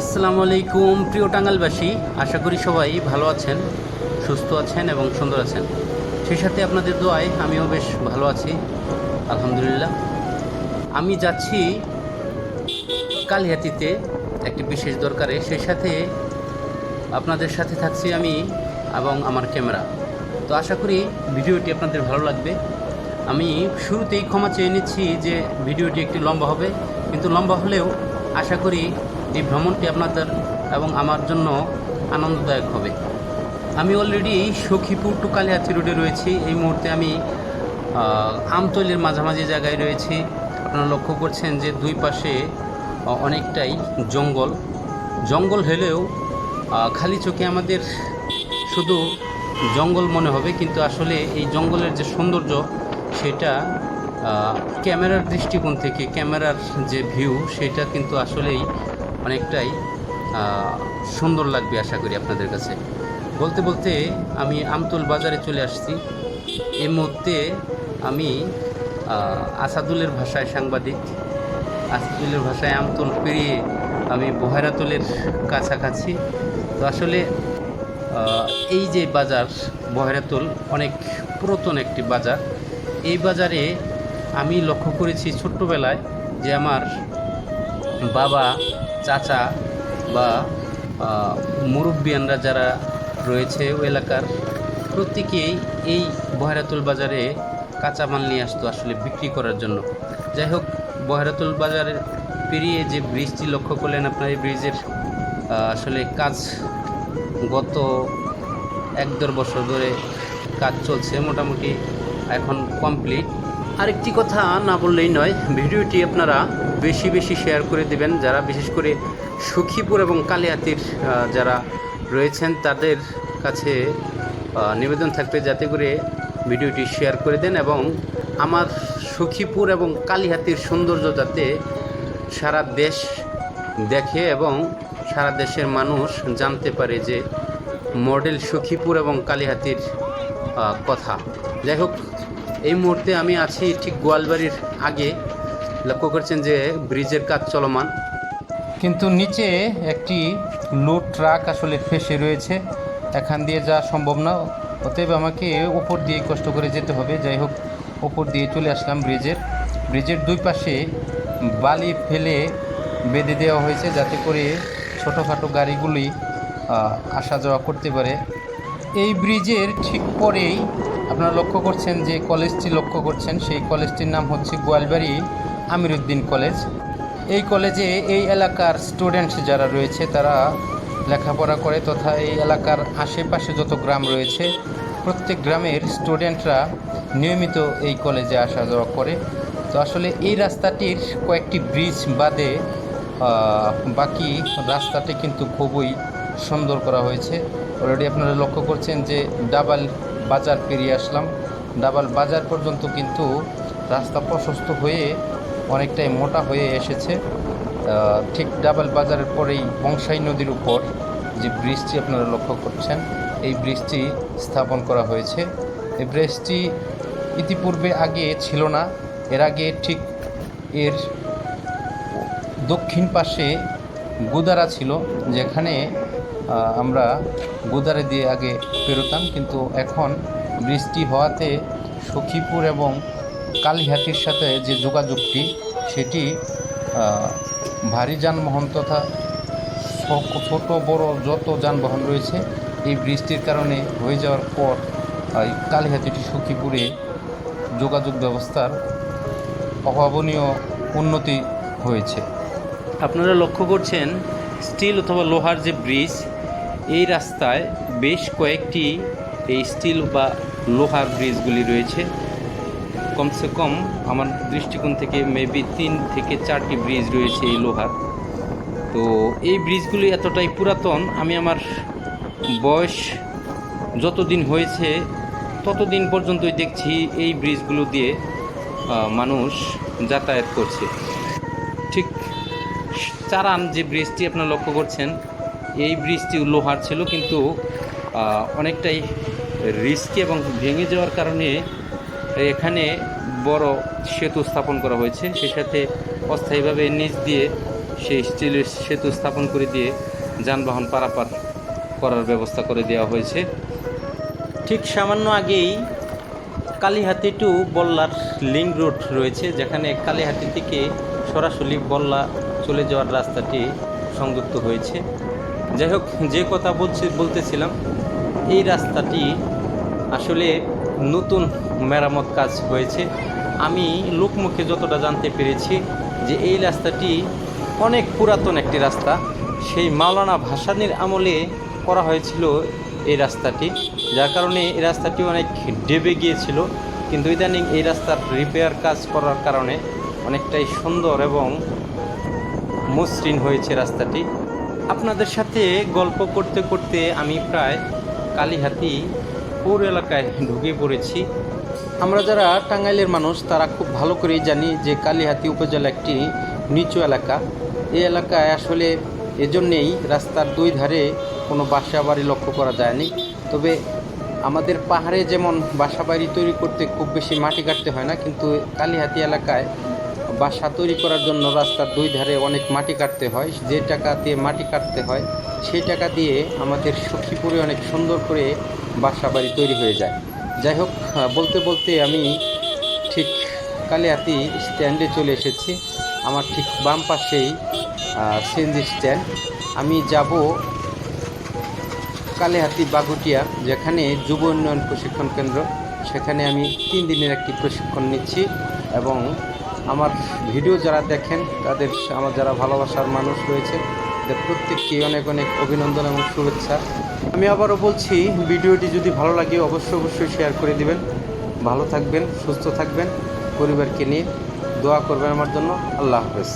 আসসালামু আলাইকুম, প্রিয় টাঙ্গালবাসী আশা করি সবাই ভালো আছেন, সুস্থ আছেন এবং সুন্দর আছেন। সেই সাথে আপনাদের দোয়ায় আমিও বেশ ভালো আছি, আলহামদুলিল্লাহ। আমি যাচ্ছি কালিহাতিতে একটি বিশেষ দরকারে, সেই সাথে আপনাদের সাথে থাকছি আমি এবং আমার ক্যামেরা। তো আশা করি ভিডিওটি আপনাদের ভালো লাগবে। আমি শুরুতেই ক্ষমা চেয়ে নিচ্ছি যে ভিডিওটি একটি লম্বা হবে, কিন্তু লম্বা হলেও আশা করি এই ভ্রমণটি আপনাদের এবং আমার জন্য আনন্দদায়ক হবে। আমি অলরেডি সখীপুর টু কালিহাতি রোডে রয়েছি। এই মুহূর্তে আমি আমতলির মাঝামাঝি জায়গায় রয়েছি। আপনারা লক্ষ্য করছেন যে দুই পাশে অনেকটাই জঙ্গল। জঙ্গল হলেও খালি চোখে আমাদের শুধু জঙ্গল মনে হবে, কিন্তু আসলে এই জঙ্গলের যে সৌন্দর্য, সেটা ক্যামেরার দৃষ্টিকোণ থেকে, ক্যামেরার যে ভিউ সেটা কিন্তু আসলেই অনেকটাই সুন্দর লাগবে আশা করি আপনাদের কাছে। বলতে বলতে আমি আমতল বাজারে চলে আসছি। এই মুহূর্তে আমি আসাদুলের ভাষায় সাংবাদিক। আসাদুলের ভাষায় আমতল পেরিয়ে আমি বহেরাতলের কাছাকাছি। তো আসলে এই যে বাজার বহেরাতুল অনেক পুরাতন একটি বাজার। এই বাজারে আমি লক্ষ্য করেছি ছোট্টবেলায় যে আমার বাবা চাচা বা মুরব্বিয়ানরা যারা রয়েছে ওই এলাকার, প্রত্যেকেই এই বহেরাতুল বাজারে কাঁচামাল নিয়ে আসতো আসলে বিক্রি করার জন্য। যাই হোক, বহেরাতুল বাজারের পেরিয়ে যে ব্রিজটি লক্ষ্য করলেন আপনার, এই ব্রিজের আসলে কাজ গত এক দেড় বছর ধরে কাজ চলছে, মোটামুটি এখন কমপ্লিট আরেকটি কথা না বললেই নয়, ভিডিওটি আপনারা বেশি বেশি শেয়ার করে দিবেন। যারা বিশেষ করে সখীপুর এবং কালিয়াতির যারা রয়েছেন, তাদের কাছে নিবেদন থাকবে যাতে করে ভিডিওটি শেয়ার করে দেন এবং আমার সখীপুর এবং কালিহাতির সৌন্দর্য যাতে সারা দেশ দেখে এবং সারা দেশের মানুষ জানতে পারে যে মডেল সখীপুর এবং কালিহাতির কথা। যাই হোক এই মুহূর্তে আমি আছি ঠিক গোয়ালবাড়ির আগে। লক্ষ্য করছেন যে ব্রিজের কাজ চলমান। কিন্তু নিচে একটি লোড ট্রাক আসলে ফেসে রয়েছে। এখান দিয়ে যাওয়া সম্ভব না। অতএব আমাকে ওপর দিয়ে কষ্ট করে যেতে হবে। যাই হোক ওপর দিয়ে চলে আসলাম ব্রিজের। ব্রিজের দুই পাশে বালি ফেলে বেঁধে দেওয়া হয়েছে যাতে করে ছোটোখাটো গাড়িগুলি আসা যাওয়া করতে পারে। এই ব্রিজের ঠিক পরেই আপনারা লক্ষ্য করছেন যে কলেজটি লক্ষ্য করছেন, সেই কলেজটির নাম হচ্ছে গোয়ালবাড়ি আমিরুদ্দিন কলেজ। এই কলেজে এই এলাকার স্টুডেন্ট যারা রয়েছে, তারা লেখাপড়া করে তথা এই এলাকার আশেপাশে যত গ্রাম রয়েছে, প্রত্যেক গ্রামের স্টুডেন্টরা নিয়মিত এই কলেজে আসা যাওয়া করে। তো আসলে এই রাস্তাটির কয়েকটি ব্রিজ বাদে বাকি রাস্তাটি কিন্তু খুবই সুন্দর করা হয়েছে। অলরেডি আপনারা লক্ষ্য করছেন যে ডাবাল বাজার পেরিয়ে আসলাম। ডাবাল বাজার পর্যন্ত কিন্তু রাস্তা প্রশস্ত হয়ে অনেকটাই মোটা হয়ে এসেছে। ঠিক ডাবল বাজারের পরেই বংশাই নদীর উপর যে ব্রিজটি আপনারা লক্ষ্য করছেন, এই ব্রিজটি স্থাপন করা হয়েছে। এই ব্রিজটি ইতিপূর্বে আগে ছিল না, এর আগে ঠিক এর দক্ষিণ পাশে গুদারা ছিল, যেখানে আমরা গুদারে দিয়ে আগে পেরোতাম, কিন্তু এখন বৃষ্টি হওয়াতে সখীপুর এবং কালীহাতির সাথে যে যোগাযোগটি, সেটি ভারী যানবাহন তথা ছোট, বড় যত যানবাহন রয়েছে, এই বৃষ্টির কারণে হয়ে যাওয়ার পর কালীহাতিটি সখীপুরে যোগাযোগ ব্যবস্থার অভাবনীয় উন্নতি হয়েছে। আপনারা লক্ষ্য করছেন, স্টিল অথবা লোহার যে ব্রিজ এই রাস্তায় বেশ কয়েকটি এই স্টিল বা লোহার ব্রিজগুলি রয়েছে। কমসে কম আমার দৃষ্টিকোণ থেকে মেবি তিন থেকে চারটি ব্রিজ রয়েছে এই লোহার। তো এই ব্রিজগুলি এতটাই পুরাতন, আমি আমার বয়স যতদিন হয়েছে ততদিন পর্যন্তই দেখছি এই ব্রিজগুলো দিয়ে মানুষ যাতায়াত করছে। ঠিক চারান যে ব্রিজটি আপনারা লক্ষ্য করছেন এই ব্রিজটি লোহার ছিল, কিন্তু অনেকটাই রিস্কি এবং ভেঙে যাওয়ার কারণে এখানে বড় সেতু স্থাপন করা হয়েছে। সেই সাথে অস্থায়ীভাবে নিচ দিয়ে সেই স্টিলের সেতু স্থাপন করে দিয়ে যানবাহন পারাপার করার ব্যবস্থা করে দেওয়া হয়েছে। ঠিক সামান্য আগেই Kalihati to Ballar link road রয়েছে, যেখানে কালীহাতি থেকে সরাসরি বল্লা চলে যাওয়ার রাস্তাটি সংযুক্ত হয়েছে। যাই হোক, যে কথা বলছি বলতেছিলাম, এই রাস্তাটি আসলে নতুন মেরামত কাজ হয়েছে। আমি লোকমুখে যতটা জানতে পেরেছি যে এই রাস্তাটি অনেক পুরাতন একটি রাস্তা। সেই মাওলানা ভাসানির আমলে করা হয়েছিল এই রাস্তাটি, যার কারণে এই রাস্তাটি অনেক ডেবে গিয়েছিল। কিন্তু ইদানিং এই রাস্তার রিপেয়ার কাজ করার কারণে অনেকটাই সুন্দর এবং মসৃণ হয়েছে রাস্তাটি। আপনাদের সাথে গল্প করতে করতে আমি প্রায় কালীহাতি পৌর এলাকায় ঢুকে পড়েছি। আমরা যারা টাঙ্গাইলের মানুষ, তারা খুব ভালো করেই জানি যে কালীহাতি উপজেলা একটি নিচু এলাকা। এই এলাকায় আসলে এজন্যেই রাস্তার দুই ধারে কোনো বাসা বাড়ি লক্ষ্য করা যায়নি। তবে আমাদের পাহাড়ে যেমন বাসা বাড়ি তৈরি করতে খুব বেশি মাটি কাটতে হয় না, কিন্তু কালীহাতি এলাকায় বাসা তৈরি করার জন্য রাস্তার দুই ধারে অনেক মাটি কাটতে হয়। যে টাকা দিয়ে মাটি কাটতে হয়, সেই টাকা দিয়ে আমাদের সখীপুরে অনেক সুন্দর করে বাসা বাড়ি তৈরি হয়ে যায়। যাই হোক, বলতে বলতে আমি ঠিক কালিয়াতি স্ট্যান্ডে চলে এসেছি। আমার ঠিক বাম পাশেই সিএনজি স্ট্যান্ড। আমি যাব কালেহাতি বাগুটিয়া, যেখানে যুব উন্নয়ন প্রশিক্ষণ কেন্দ্র। সেখানে আমি তিন দিনের একটি প্রশিক্ষণ নিচ্ছি এবং আমার ভিডিও যারা দেখেন, তাদের আমার যারা ভালোবাসার মানুষ রয়েছে, তাদের প্রত্যেককে অনেক অনেক অভিনন্দন এবং শুভেচ্ছা। আমি আবারও বলছি, ভিডিওটি যদি ভালো লাগে, অবশ্যই অবশ্যই শেয়ার করে দিবেন। ভালো থাকবেন, সুস্থ থাকবেন, পরিবারকে নিয়ে দোয়া করবেন আমার জন্য। আল্লাহ হাফেজ।